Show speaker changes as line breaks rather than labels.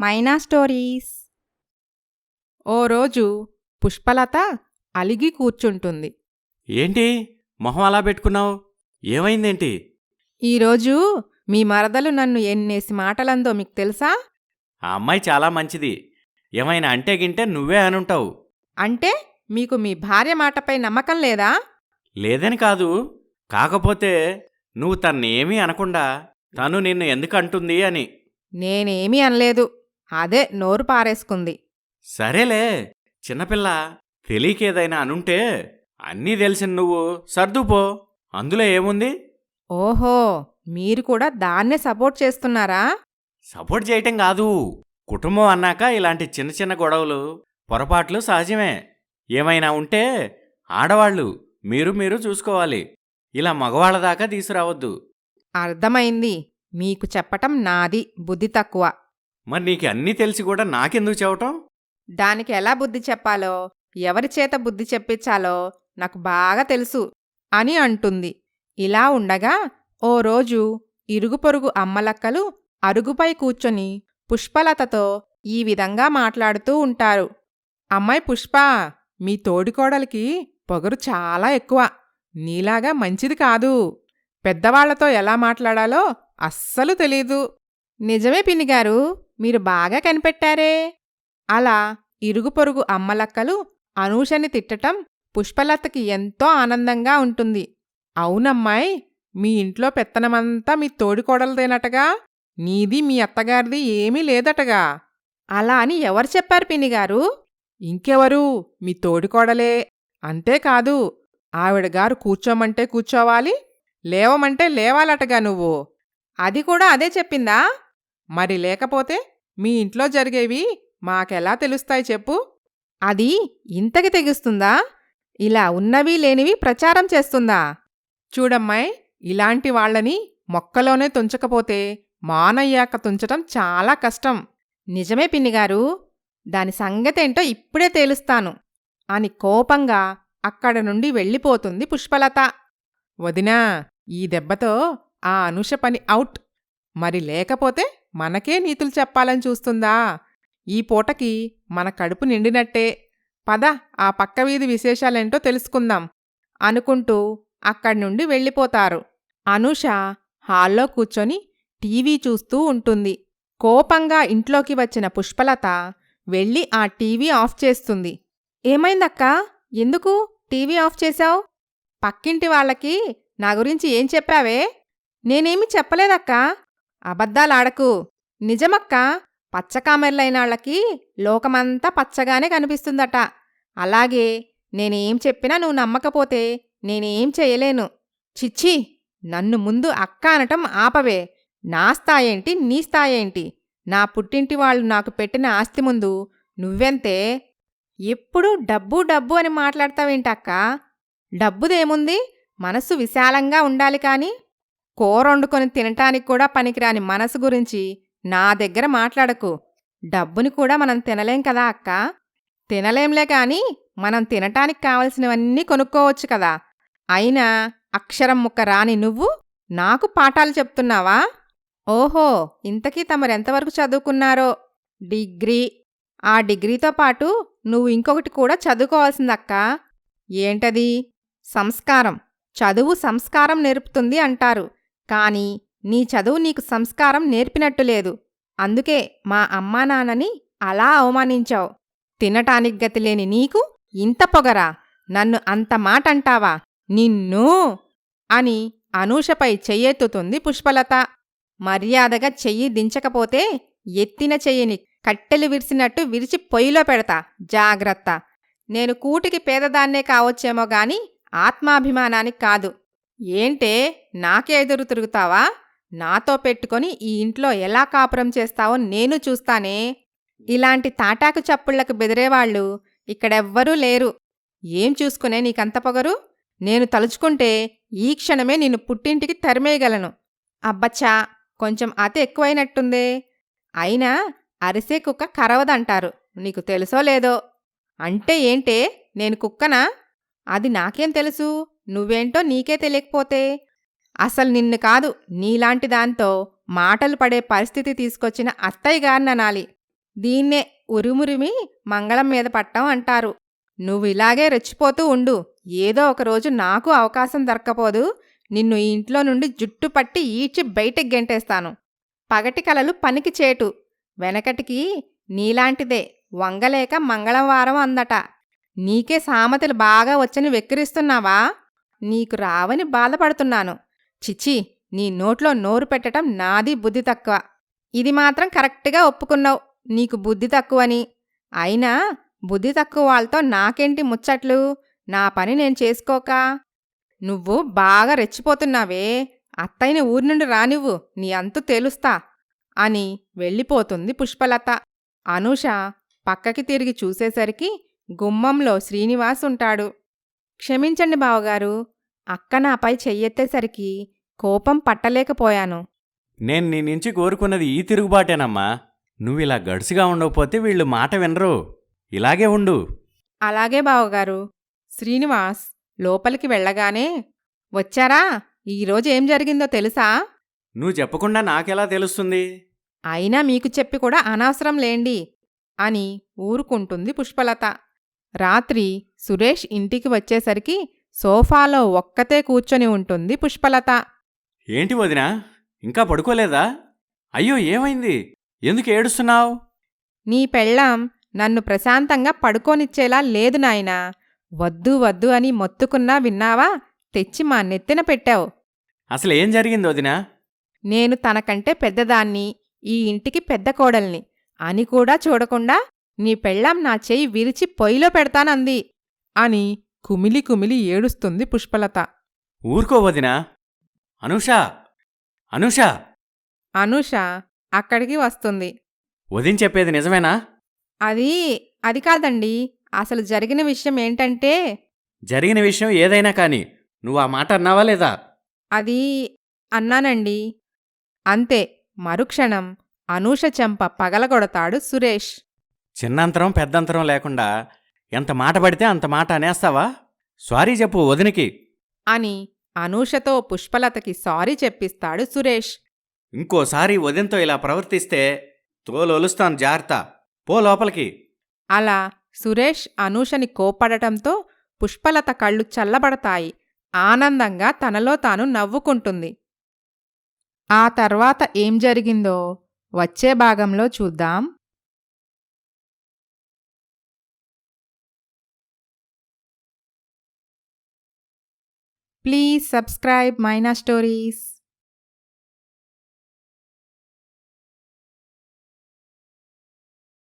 మైనా stories. ఓ రోజు పుష్పలత అలిగి కూర్చుంటుంది.
ఏంటి? మొహం అలా పెట్టుకున్నావు? ఏమైందేంటి?
ఈరోజు మీ మరదలు నన్ను ఎన్నేసి మాటలందో మీకు తెలుసా?
ఆ అమ్మాయి చాలా మంచిది. ఏమైనా అంటే గింటే నువ్వే అనుంటావు
అంటే మీకు మీ భార్య మాటపై నమ్మకం లేదా?
లేదని కాదు. కాకపోతే నువ్వు తన్నేమీ అనకుండా తను నిన్ను ఎందుకు అంటుంది అని.
నేనేమీ అనలేదు. అదే నోరు పారేసుకుంది.
సరేలే చిన్నపిల్ల తెలియకేదైనా అనుంటే అన్నీ తెలిసిన నువ్వు సర్దుపో అందులో ఏముంది?
ఓహో మీరు కూడా దాన్నే సపోర్ట్ చేస్తున్నారా?
సపోర్ట్ చేయటం కాదు కుటుంబం అన్నాక ఇలాంటి చిన్న చిన్న గొడవలు పొరపాట్లు సహజమే. ఏమైనా ఉంటే ఆడవాళ్ళు మీరు మీరు చూసుకోవాలి. ఇలా మగవాళ్ళ దాకా తీసుకురావద్దు.
అర్థమైంది. మీకు చెప్పటం నాది బుద్ధి తక్కువ.
మరి నీకు అన్నీ తెలిసి కూడా నాకెందుకు చెప్పటం?
దానికి ఎలా బుద్ధి చెప్పాలో ఎవరి చేత బుద్ధి చెప్పించాలో నాకు బాగా తెలుసు అని అంటుంది. ఇలా ఉండగా ఓ రోజు ఇరుగు పొరుగు అమ్మలక్కలు అరుగుపై కూర్చొని పుష్పలతతో ఈ విధంగా మాట్లాడుతూ ఉంటారు. అమ్మాయి పుష్ప మీ తోడికోడలికి పొగరు చాలా ఎక్కువ. నీలాగా మంచిది కాదు. పెద్దవాళ్ళతో ఎలా మాట్లాడాలో అస్సలు తెలీదు. నిజమే పిన్నిగారు మీరు బాగా కనిపెట్టారే? అలా ఇరుగు పొరుగు అమ్మలక్కలు అనూషని తిట్టటం పుష్పలతకి ఎంతో ఆనందంగా ఉంటుంది. అవునమ్మాయి మీ ఇంట్లో పెత్తనమంతా మీ తోడికోడలదేనటగా నీది మీ అత్తగారిది ఏమీ లేదటగా? అలా అని ఎవరు చెప్పారు పిన్నిగారు? ఇంకెవరు? మీ తోడికోడలే అంతేకాదు ఆవిడగారు కూర్చోమంటే కూర్చోవాలి లేవమంటే లేవాలటగా నువ్వు. అది కూడా అదే చెప్పిందా? మరి లేకపోతే మీ ఇంట్లో జరిగేవి మాకెలా తెలుస్తాయి చెప్పు? అది ఇంతకి తెగిస్తుందా? ఇలా ఉన్నవి లేనివి ప్రచారం చేస్తుందా? చూడమ్మాయి ఇలాంటి వాళ్ళని మొక్కలోనే తుంచకపోతే మానయ్యాక తుంచటం చాలా కష్టం. నిజమే పిన్నిగారు దాని సంగతేంటో ఇప్పుడే తేలుస్తాను. అని కోపంగా అక్కడ నుండి వెళ్ళిపోతుంది పుష్పలత. వదినా ఈ దెబ్బతో ఆ అనుష పని అవుట్ మరి లేకపోతే మనకే నీతులు చెప్పాలని చూస్తుందా? ఈ పూటకి మన కడుపు నిండినట్టే. పద ఆ పక్క వీధి విశేషాలేంటో తెలుసుకుందాం అనుకుంటూ అక్కడి నుండి వెళ్ళిపోతారు. అనూష హాల్లో కూర్చొని టీవీ చూస్తూ ఉంటుంది. కోపంగా ఇంట్లోకి వచ్చిన పుష్పలత వెళ్ళి ఆ టీవీ ఆఫ్ చేస్తుంది. ఏమైందక్కా? ఎందుకు టీవీ ఆఫ్ చేశావు? పక్కింటి వాళ్ళకి నా గురించి ఏం చెప్పావే? నేనేమి చెప్పలేదక్కా. అబద్ధాలాడకు. నిజమక్కా పచ్చకామెర్లైనాళ్ళకి లోకమంతా పచ్చగానే కనిపిస్తుందట. అలాగే నేనేం చెప్పినా నువ్వు నమ్మకపోతే నేనేం చేయలేను. చిచ్చి నన్ను ముందు అక్క అనటం ఆపవే. నా స్థాయేంటి నీ స్థాయేంటి? నా పుట్టింటి వాళ్ళు నాకు పెట్టిన ఆస్తి ముందు నువ్వెంతే? ఎప్పుడూ డబ్బు డబ్బు అని మాట్లాడతావేంటక్క? డబ్బుదేముంది? మనస్సు విశాలంగా ఉండాలి కానీ కూర వండుకొని తినటానికి కూడా పనికిరాని మనసు గురించి నా దగ్గర మాట్లాడకు. డబ్బుని కూడా మనం తినలేం కదా అక్క. తినలేంలే కాని మనం తినటానికి కావలసినవన్నీ కొనుక్కోవచ్చు కదా. అయినా అక్షరం ముక్క రాని నువ్వు నాకు పాఠాలు చెప్తున్నావా? ఓహో ఇంతకీ తమరెంతవరకు చదువుకున్నారో? డిగ్రీ. ఆ డిగ్రీతో పాటు నువ్వు ఇంకొకటి కూడా చదువుకోవాల్సిందక్క ఏంటది? సంస్కారం. చదువు సంస్కారం నేర్పుతుంది అంటారు. కాని నీ చదువు నీకు సంస్కారం నేర్పినట్టు లేదు. అందుకే మా అమ్మా నాన్నని అలా అవమానించావు. తినటానికి గతిలేని నీకు ఇంత పొగరా? నన్ను అంత మాట అంటావా నిన్ను! అని అనూషపై చెయ్యెత్తుతుంది పుష్పలత. మర్యాదగా చెయ్యి దించకపోతే ఎత్తిన చెయ్యిని కట్టెలు విరిసినట్టు విరిచి పొయ్యిలో పెడతా. జాగ్రత్త! నేను కూటికి పేదదాన్నే కావచ్చేమో గాని ఆత్మాభిమానానికి కాదు. ఏంటే నాకే ఎదురు తిరుగుతావా? నాతో పెట్టుకొని ఈ ఇంట్లో ఎలా కాపురం చేస్తావో నేను చూస్తానే. ఇలాంటి తాటాకు చప్పుళ్ళకు బెదిరేవాళ్ళు ఇక్కడెవ్వరూ లేరు. ఏం చూసుకునే నీకంత పొగరు? నేను తలుచుకుంటే ఈ క్షణమే నిన్ను పుట్టింటికి తరిమేయగలను. అబ్బచ్చా కొంచెం అతి ఎక్కువైనట్టుందే. అయినా అరిసే కుక్క కరవదంటారు. నీకు తెలుసో లేదో? అంటే ఏంటే నేను కుక్కనా? అది నాకేం తెలుసు? నువ్వేంటో నీకే తెలియకపోతే? అసలు నిన్ను కాదు నీలాంటి దాంతో మాటలు పడే పరిస్థితి తీసుకొచ్చిన అత్తయ్య గారిననాలి దీన్నే ఉరుమురిమి మంగళం మీద పట్టం అంటారు. నువ్వు ఇలాగే రెచ్చిపోతూ ఉండు. ఏదో ఒకరోజు నాకు అవకాశం దొరక్కపోదు. నిన్ను ఈ ఇంట్లో నుండి జుట్టు పట్టి ఈడ్చి బయటికి గెంటేస్తాను. పగటి కలలు పనికి చేటు. వెనకటికి నీలాంటిదే వంగలేక మంగళవారం అందట. నీకే సామెతలు బాగా వచ్చని వెక్కిరిస్తున్నావా? నీకు రావని బాధపడుతున్నాను. చిచి నీ నోట్లో నోరు పెట్టడం నాది బుద్ధి తక్కువ. ఇది మాత్రం కరెక్ట్గా ఒప్పుకున్నావు. నీకు బుద్ధి తక్కువని. అయినా బుద్ధి తక్కువ వాళ్ళతో నాకేంటి ముచ్చట్లు? నా పని నేను చేసుకోక? నువ్వు బాగా రెచ్చిపోతున్నావే. అత్తయ్యని ఊరి నుండి రానివ్వు. నీ అంతు తేలుస్తా అని వెళ్ళిపోతుంది పుష్పలత. అనూష పక్కకి తిరిగి చూసేసరికి గుమ్మంలో శ్రీనివాస్ ఉంటాడు క్షమించండి బావగారు అక్క నాపై చెయ్యెత్తేసరికి కోపం పట్టలేకపోయాను.
నేను నీ నుంచి కోరుకున్నది ఈ తిరుగుబాటేనమ్మా. నువ్విలా గడుసుగా ఉండకపోతే వీళ్ళు మాట వినరు. ఇలాగే ఉండు.
అలాగే బావగారు శ్రీనివాస్ లోపలికి వెళ్ళగానే వచ్చారా? ఈరోజు ఏం జరిగిందో తెలుసా?
నువ్వు చెప్పకుండా నాకెలా తెలుస్తుంది?
అయినా మీకు చెప్పి కూడా అనవసరం లేండి అని ఊరుకుంటుంది పుష్పలత. రాత్రి సురేష్ ఇంటికి వచ్చేసరికి సోఫాలో ఒక్కతే కూర్చొని ఉంటుంది పుష్పలత.
ఏంటి వదినా? ఇంకా పడుకోలేదా? అయ్యో ఏమైంది? ఎందుకు ఏడుస్తున్నావు?
నీ పెళ్ళాం నన్ను ప్రశాంతంగా పడుకోనిచ్చేలా లేదు నాయనా. వద్దు వద్దు అని మొత్తుకున్నా విన్నావా? తెచ్చి మా నెత్తిన పెట్టావు.
అసలు ఏం జరిగింది వదినా?
నేను తనకంటే పెద్దదాన్ని ఈ ఇంటికి పెద్ద కోడల్ని అని కూడా చూడకుండా నీ పెళ్ళాం నా చెయ్యి విరిచి పొయ్యిలో పెడతానంది. అని కుమిలి కుమిలి ఏడుస్తుంది పుష్పలత.
ఊరుకో వదినా. అనూష అనూష.
అనూష అక్కడికి వస్తుంది.
వదిన చెప్పేది నిజమేనా?
అది అది కాదండి. అసలు జరిగిన విషయం ఏంటంటే
జరిగిన విషయం ఏదైనా కానీ నువ్వు ఆ మాట అన్నావా లేదా?
అది అన్నానండి. అంతే మరుక్షణం అనూష చెంప పగలగొడతాడు సురేష్.
చిన్నంతరం పెద్దంతరం లేకుండా ఎంత మాట పడితే అంత మాట అనేస్తావా? సారీ చెప్పు వదినికి.
అని అనూషతో పుష్పలతకి సారీ చెప్పిస్తాడు సురేష్.
ఇంకోసారి వదినతో ఇలా ప్రవర్తిస్తే తోలొలుస్తాను జాగ్రత్త పో లోపలికి.
అలా సురేష్ అనూషని కోప్పడటంతో పుష్పలత కళ్ళు చల్లబడతాయి. ఆనందంగా తనలో తాను నవ్వుకుంటుంది. ఆ తర్వాత ఏం జరిగిందో వచ్చే భాగంలో చూద్దాం. Please subscribe Myna stories.